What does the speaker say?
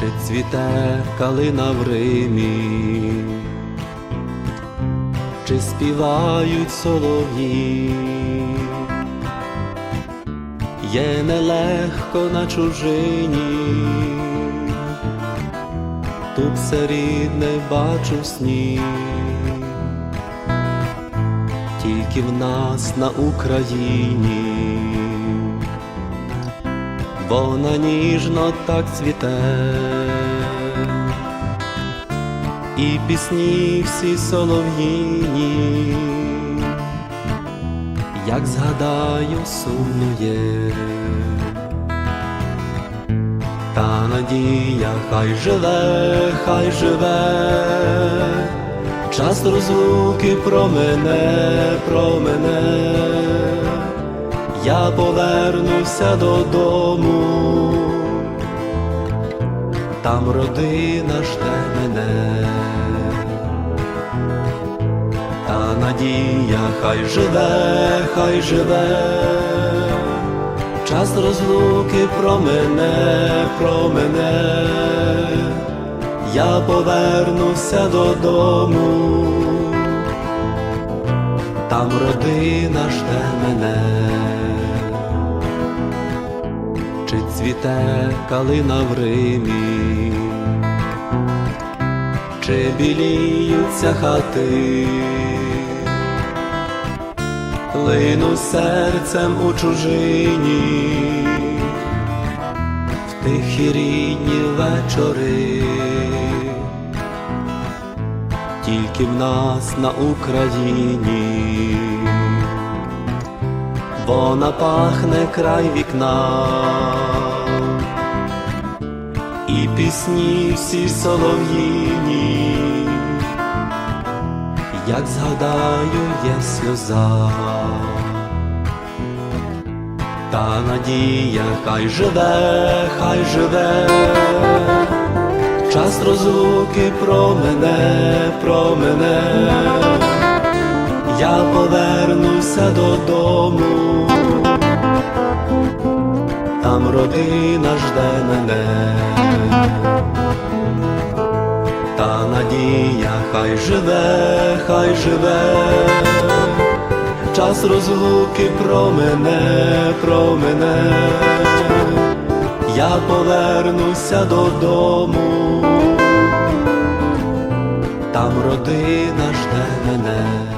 чи цвіте калина в Римі, чи співають солов'ї, є нелегко на чужині, тут все рідне бачу сні, тільки в нас на Україні вона ніжно так цвіте, і пісні всі солов'їні, як згадаю, сумно є, та надія хай живе, хай живе, час розлуки про мене, про мене я повернуся додому, там родина жде мене, та надія хай живе, хай живе, час розлуки про мене, про мене, я повернуся додому. Там родина жде мене, чи цвіте калина в Римі, чи біліються хати, лину серцем у чужині, в тихі рідні вечори тільки в нас на Україні, вона пахне край вікна, і пісні всі солов'їні, як згадаю, є сльоза. Та надія хай живе, хай живе час розлуки про мене, про мене, я повернуся додому, там родина жде мене, та надія хай живе, хай живе, час розлуки про мене, про мене повернуся додому, там родина жде мене.